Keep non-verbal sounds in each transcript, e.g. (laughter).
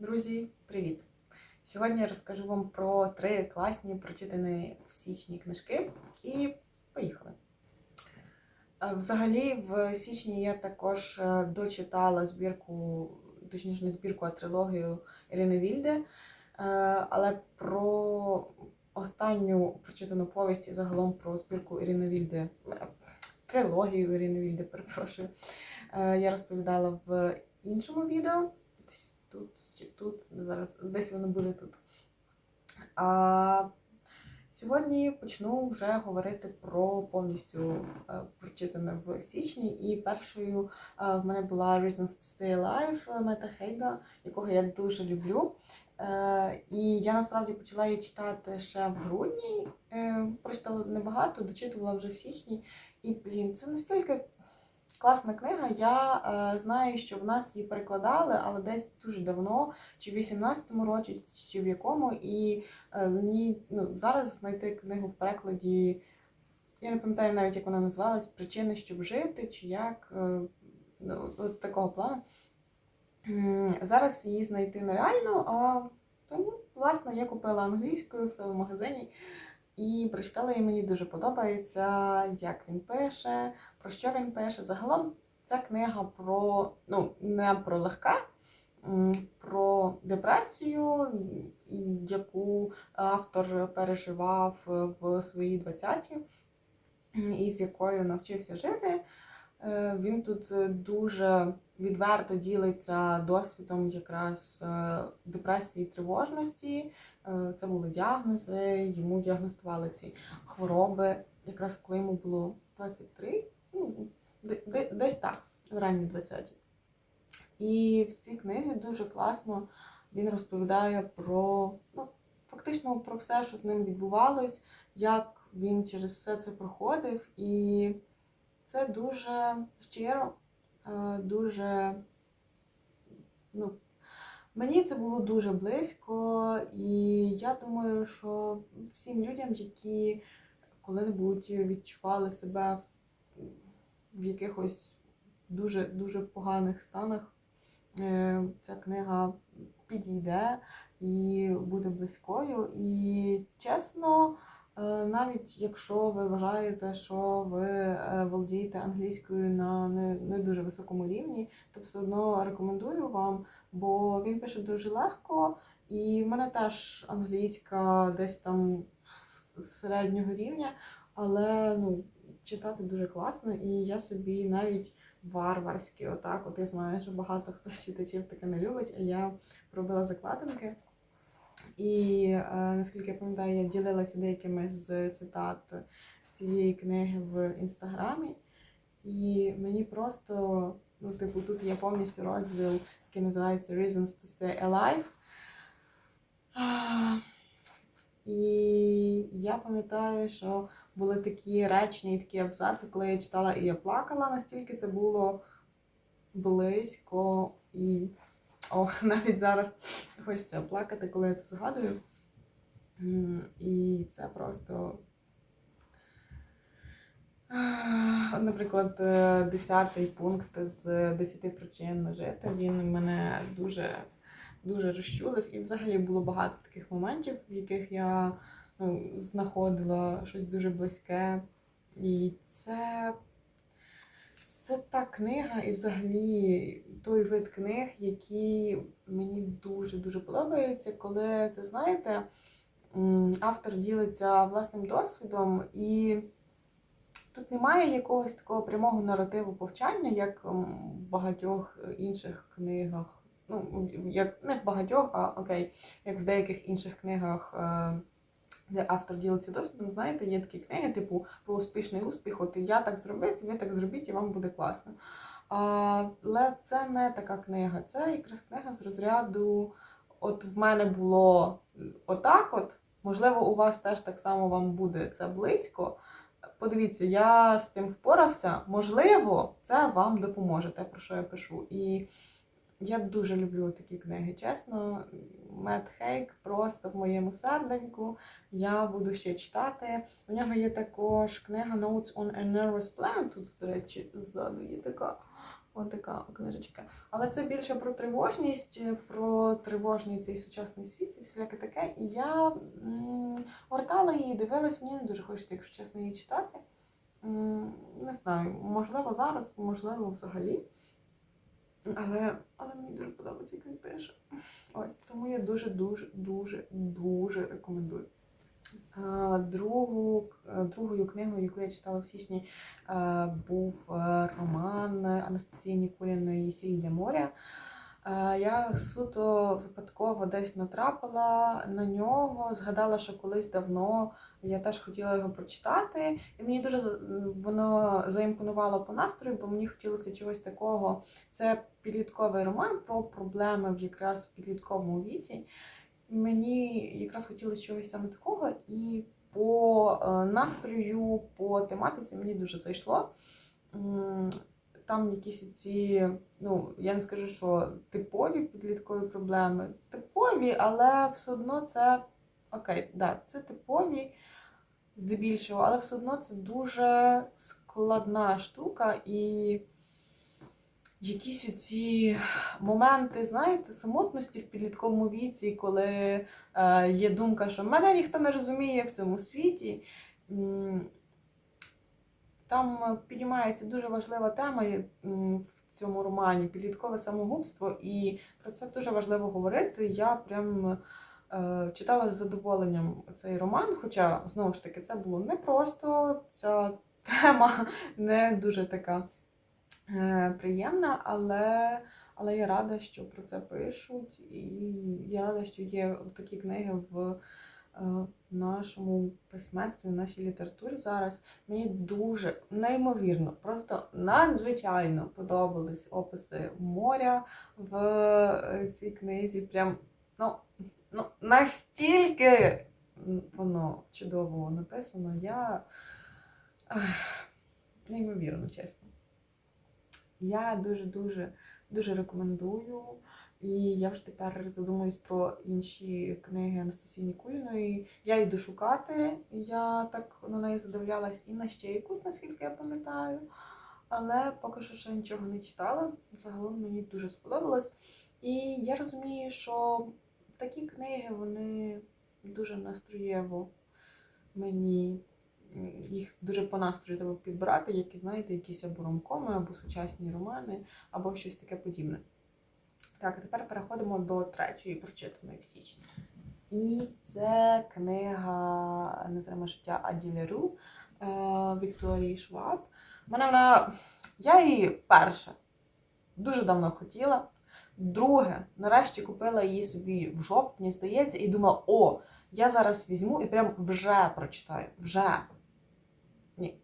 Друзі, привіт! Сьогодні я розкажу вам про три класні прочитані в січні книжки і поїхали. Е, Взагалі, в січні я також е, дочитала збірку, точніше, не збірку, а трилогію Ірини Вільде. Але про останню прочитану повість і загалом про збірку Ірини Вільде, трилогію Ірини Вільде, перепрошую, е, я розповідала в іншому відео. Десь тут чи тут, зараз десь воно буде тут. А сьогодні почну вже говорити про повністю е, прочитане в січні. І першою е, в мене була Reasons to Stay Alive е, Мета Хейга, якого я дуже люблю. І я насправді почала її читати ще в грудні. Прочитала небагато, дочитувала вже в січні. І, блін, це настільки класна книга. Я е, знаю, що в нас її перекладали, але десь дуже давно, чи в 18-му році, чи в якому. І е, мені ну, зараз знайти книгу в перекладі. Я не пам'ятаю навіть, як вона називалась, причини, щоб жити, чи як е, ну, от такого плану. М, Зараз її знайти нереально, а тому, власне, я купила англійською в себе в магазині і прочитала і мені дуже подобається, як він пише, про що він пише. Загалом ця книга про ну, не про легке, м, про депресію, яку автор переживав в свої 20-ті, і з якою навчився жити. Е, Він тут дуже відверто ділиться досвідом якраз е, депресії і тривожності. Е, Це були діагнози, йому діагностували ці хвороби, якраз коли йому було 23, ну, де- де- десь так, в ранні 20-ті. І в цій книзі дуже класно він розповідає про ну, фактично про все, що з ним відбувалось, як він через все це проходив. І це дуже щиро, дуже. Ну, мені це було дуже близько, і я думаю, що всім людям, які коли-небудь відчували себе в- якихось дуже дуже поганих станах, е, ця книга підійде і буде близькою. І чесно, е, навіть якщо ви вважаєте, що ви е, володієте англійською на не, не дуже високому рівні, то все одно рекомендую вам, бо він пише дуже легко, і в мене теж англійська десь там середнього рівня, але ну, читати дуже класно, і я собі навіть варварські, отак, от я знаю, що багато хто з читачів таке не любить, а я робила закладинки. І е, наскільки я пам'ятаю, я ділилася деякими з цитат з цієї книги в інстаграмі. І мені просто, ну, типу, тут є повністю розділ, який називається Reasons to Stay Alive. І я пам'ятаю, що були такі речення і такі абзаци, коли я читала і я плакала, настільки це було близько і о, (laughs) навіть зараз хочеться плакати, коли я це згадую. І це просто. Наприклад, е, десятий пункт з 10 причин жити. Він мене дуже, дуже розчулив. І взагалі було багато таких моментів, в яких я ну, знаходила щось дуже близьке. І це, це та книга, і взагалі той вид книг, які мені дуже-дуже подобаються, коли це знаєте, автор ділиться власним досвідом, і тут немає якогось такого прямого наративу повчання, як в багатьох інших книгах. Ну, як не в багатьох, а окей, як в деяких інших книгах. е, де автор ділиться досвідом, знаєте, є такі книги, типу про успішний успіх. От я так зробив, ви так зробіть, і вам буде класно. Але це не така книга. Це якраз книга з розряду. От в мене було отак, от можливо, у вас теж так само вам буде це близько. Подивіться, я з цим впорався. Можливо, це вам допоможе, те, про що я пишу. І я дуже люблю такі книги, чесно. Мет Хейк просто в моєму серденьку. Я буду ще читати. У нього є також книга Notes on a Nervous Plan. Тут, до речі, ззаду є така. Така книжечка. Але це більше про тривожність, про тривожний цей сучасний світ і всяке таке. І я м, гортала її, дивилась, мені не дуже хочеться, якщо чесно, її читати. М, Не знаю, можливо, зараз, можливо, взагалі. Але, але мені дуже подобається, як він пише. Ось, тому я дуже, дуже, дуже, дуже рекомендую. Другу, е, другою книгою, яку я читала в січні, е, був е, роман Анастасії Нікуліної Сіль для моря. Е, Я суто випадково десь натрапила на нього, згадала, що колись давно я теж хотіла його прочитати, і мені дуже воно заімпонувало по настрою, бо мені хотілося чогось такого. Це підлітковий роман про проблеми в якраз підлітковому віці. Мені якраз хотілося чогось саме такого, і по е, настрою, по тематиці мені дуже зайшло. Там якісь ці, ну я не скажу, що типові підліткові проблеми. Типові, але все одно це окей, да, це типові здебільшого, але все одно це дуже складна штука і якісь оці моменти, знаєте, самотності в підлітковому віці, коли е, є думка, що мене ніхто не розуміє в цьому світі. Там підіймається дуже важлива тема в цьому романі підліткове самогубство, і про це дуже важливо говорити. Я прям е, читала з задоволенням цей роман, хоча знову ж таки це було непросто, ця тема (laughs) не дуже така е, приємна, але, але я рада, що про це пишуть, і я рада, що є такі книги в е, нашому письменстві, в нашій літературі зараз. Мені дуже неймовірно, просто надзвичайно подобались описи моря в е, цій книзі. Прям ну, ну настільки воно чудово написано. Я неймовірно, чесно. Я дуже-дуже дуже рекомендую. І я вже тепер задумуюсь про інші книги Анастасії Нікуліної. Я йду шукати. Я так на неї задивлялась і на ще якусь, наскільки я пам'ятаю. Але поки що ще нічого не читала. Загалом мені дуже сподобалось. І я розумію, що такі книги вони дуже настроєво мені їх дуже по настрою треба підбирати, які, знаєте, якісь або ромкоми, або сучасні романи, або щось таке подібне. Так, а тепер переходимо до третьої прочитаної в січні. І це книга Незриме життя Аді Леру е, Вікторії Шваб. Мене вона. Я її перше дуже давно хотіла. Друге, нарешті купила її собі в жовтні, здається, і думала, о, я зараз візьму і прям вже прочитаю. Вже. Ні.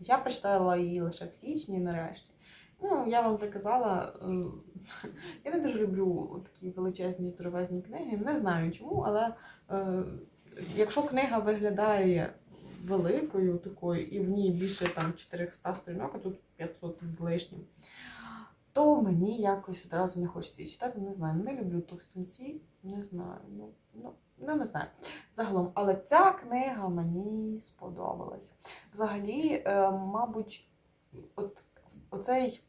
Я прочитала її лише в січні, нарешті. Ну, я вам вже казала, е, я не дуже люблю такі величезні здоровезні книги. Не знаю чому, але е, якщо книга виглядає великою такою, і в ній більше там 400 сторінок, а тут 500 з лишнім, то мені якось одразу не хочеться її читати. Не знаю, не люблю товстунці, не знаю. Ну, ну, ну не знаю. Загалом, але ця книга мені сподобалась. Взагалі, е, мабуть, от оцей.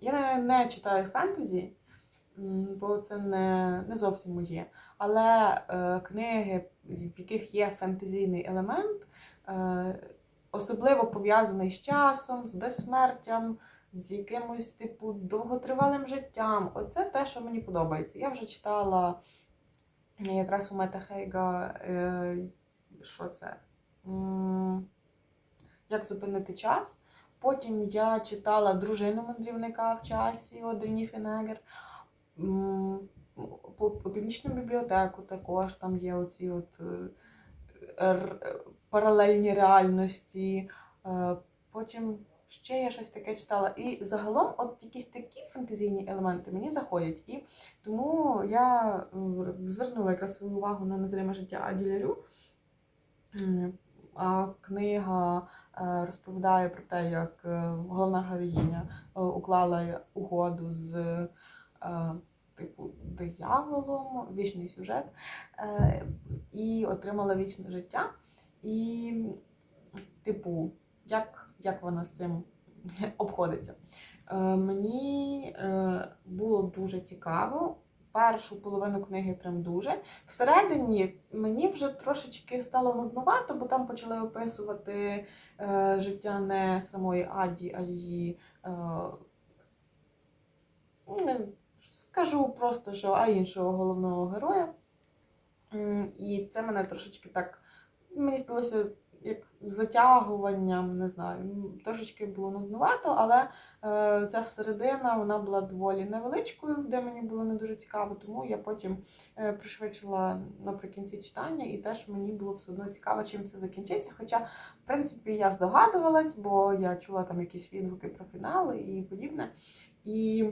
Я не, читаю фентезі, бо це не, не зовсім моє. Але е, книги, в яких є фентезійний елемент, е, особливо пов'язаний з часом, з безсмертям, з якимось типу довготривалим життям. Оце те, що мені подобається. Я вже читала якраз у Мета е, що це? Як зупинити час. Потім я читала дружину мандрівника в часі Одріні Фінегер. Північну бібліотеку також там є оці от е, паралельні реальності. Е, Потім ще я щось таке читала. І загалом, от якісь такі фантазійні елементи мені заходять. І тому я звернула якраз свою увагу на незриме життя Аділярю. Книга е, розповідає про те, як е, головна героїня е, уклала угоду з типу дияволом, вічний сюжет, і отримала вічне життя. І, типу, як, як вона з цим обходиться. Мені було дуже цікаво. Першу половину книги прям дуже. Всередині мені вже трошечки стало нуднувато, бо там почали описувати е, життя не самої Аді, а її. Е, не скажу просто, що а іншого головного героя. І це мене трошечки так. Мені здалося як затягуванням, не знаю. Трошечки було нуднувато, але е, ця середина вона була доволі невеличкою, де мені було не дуже цікаво, тому я потім е, пришвидшила наприкінці читання, і теж мені було все одно цікаво, чим це закінчиться. Хоча, в принципі, я здогадувалась, бо я чула там якісь відгуки про фінали і подібне. І,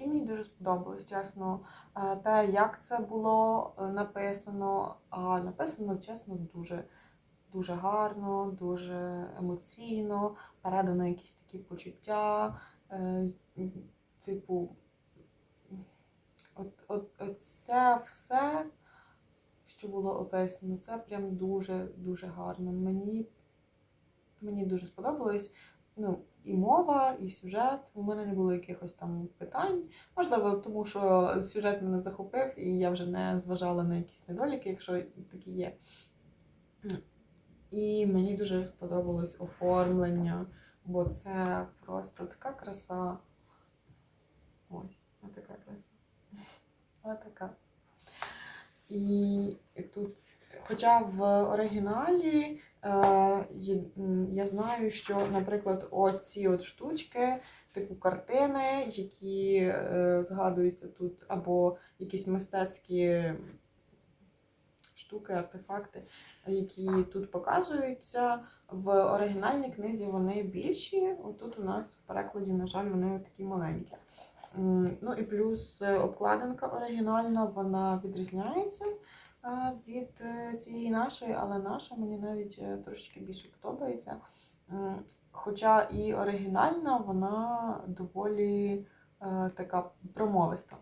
і мені дуже сподобалось, чесно, е, те, як це було е, написано. А написано, чесно, дуже. Дуже гарно, дуже емоційно, передано якісь такі почуття, е, типу, от, от, от це все, що було описано, це прям дуже-дуже гарно. Мені, мені дуже сподобалось. Ну, і мова, і сюжет. У мене не було якихось там питань. Можливо, тому що сюжет мене захопив, і я вже не зважала на якісь недоліки, якщо такі є. І мені дуже сподобалось оформлення, бо це просто така краса. Ось, отака краса. Отака. І тут, хоча в оригіналі я знаю, що, наприклад, оці от штучки, типу картини, які е, згадуються тут, або якісь мистецькі штуки, артефакти, які тут показуються. В оригінальній книзі вони більші. Отут у нас в перекладі, на жаль, вони такі маленькі. Ну і плюс е, обкладинка оригінальна, вона відрізняється е, від е, цієї нашої, але наша мені навіть е, трошечки більше подобається. Хоча і оригінальна, вона доволі е, така промовиста.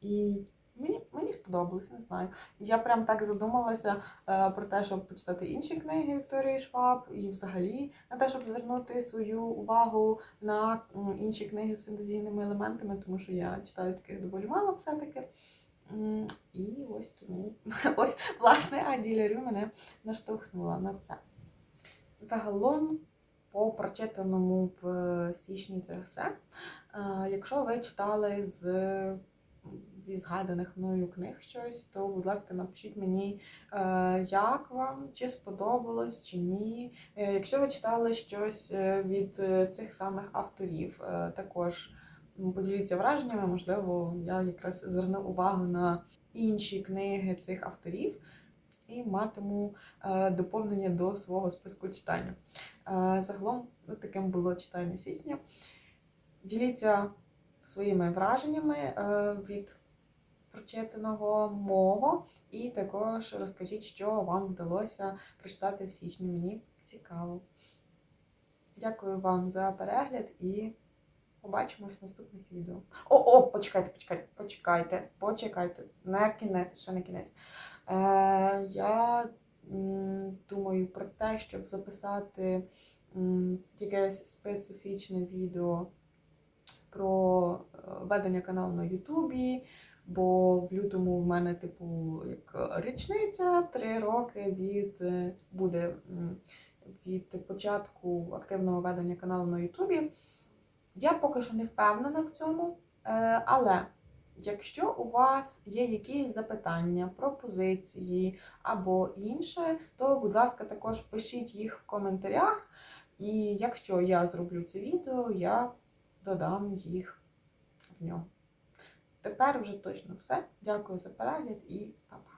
І мені, мені сподобалось, не знаю. Я прям так задумалася про те, щоб почитати інші книги Вікторії Шваб, і взагалі на те, щоб звернути свою увагу на інші книги з фентезійними елементами, тому що я читаю таких доволі мало все-таки. І ось тому (laughs) ось власне Аді Лярю мене наштовхнула на це. Загалом, по прочитаному в січні це все. Е, Якщо ви читали з зі згаданих мною книг щось, то, будь ласка, напишіть мені, е, як вам, чи сподобалось, чи ні. Е, Якщо ви читали щось е, від е, цих самих авторів, е, також поділіться враженнями, можливо, я якраз зверну увагу на інші книги цих авторів і матиму е, доповнення до свого списку читання. Е, Загалом, от таким було читання січня. Діліться своїми враженнями е, від прочитаного мого, і також розкажіть, що вам вдалося прочитати в січні. Мені цікаво. Дякую вам за перегляд і побачимось в наступних відео. О, о, почекайте, почекайте, почекайте, почекайте. Не кінець, ще не кінець. Е, я думаю про те, щоб записати якесь специфічне відео про е, ведення каналу на Ютубі, бо в лютому в мене, типу, як річниця, три роки від е, буде від початку активного ведення каналу на Ютубі. Я поки що не впевнена в цьому, е, але якщо у вас є якісь запитання, пропозиції або інше, то, будь ласка, також пишіть їх в коментарях. І якщо я зроблю це відео, я додам їх в нього. Тепер вже точно все. Дякую за перегляд і па-па.